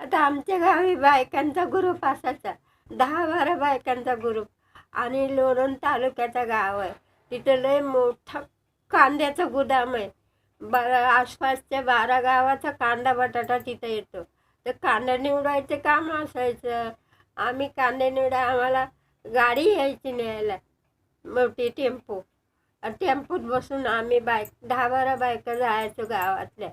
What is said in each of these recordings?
आता आमच्या गावी बायकांचा ग्रुप असायचा. दहा बारा बायकांचा ग्रुप आणि लोणंद तालुक्याचा गाव आहे. तिथं लय मोठा कांद्याचा गुदाम आहे. बारा आसपासच्या बारा गावाचा कांदा बटाटा तिथं येतो. तर कांदा निवडायचं काम असायचं. आम्ही कांदे निवडा आम्हाला गाडी यायची न्यायला. मोठी टेम्पो. टेम्पोत बसून आम्ही बायक दहा बारा बायका जायचो गावातल्या.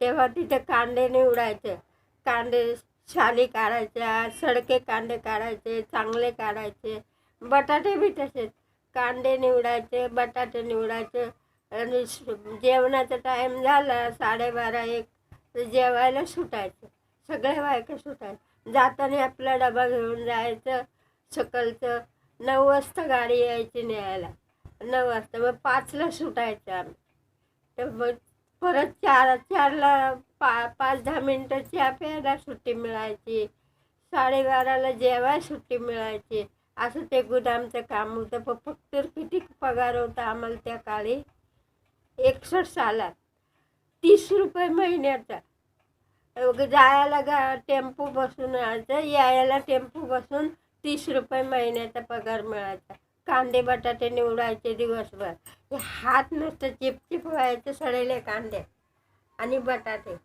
तेव्हा तिथे कांदे निवडायचे. कांदे शाली काढायच्या सडके कांदे काढायचे चांगले काढायचे. बटाटे बी तसेच. कांदे निवडायचे बटाटे निवडायचे. आणि जेवणाचा टाईम झाला साडेबारा एक जेवायला सुटायचं. सगळे बायका सुटायचं. जाताना आपला डबा घेऊन जायचं सकाळचं नऊ वाजता गाडी यायची न्यायला. नऊ वाजता. मग पाचला सुटायचं आम्ही. तर मग परत चार चारला पा पाच दहा मिनटं चहा प्यायला सुट्टी मिळायची. साडेबाराला जेवाय सुट्टी मिळायची असं ते गुदामचं काम होतं. पण फक्त किती पगार होता आम्हाला त्या काळी? एकसष्ट सालात. तीस रुपये महिन्याचा. जायला गा टेम्पो बसून यायचं यायला टेम्पो बसून तीस रुपये महिन्याचा पगार मिळायचा. कांदे बटाटे निवडायचे दिवसभर. की हात नुसतं चिपचिप व्हायचं सडेले कांदे आणि बटाटे.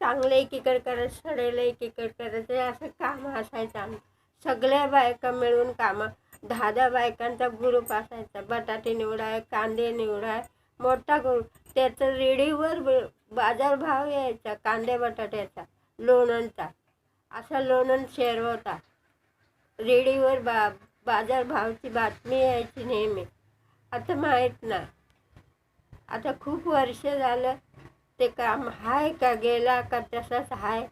चांगले एकीकडे करत सडेले एकीकडे करायचं असं काम असायचं आम्ही. सगळ्या बायका मिळून कामं. दहा दहा बायकांचा ग्रुप असायचा. बटाटे निवडाय कांदे निवडाय मोठा ग्रुप त्याचं रेडीवर बाजारभाव यायचा कांदे बटाट्याचा लोणंदचा. असा लोणंद शेअर होता. रेडीवर बा बाजारभावाची बातमी यायची नेहमी. आता माहीत नाही आता खूप वर्ष झालं ते काम आहे का गेला का तसंच आहे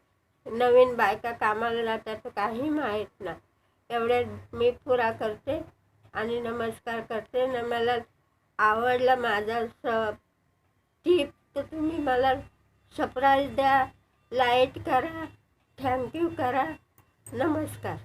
नवीन बायका कामाला जातात काही माहीत नाही एवढे मी पुरा करते आणि नमस्कार करते. न मला आवडला माझा स टीप तर तुम्ही मला सरप्राईज द्या लाइट करा थँक्यू करा. नमस्कार.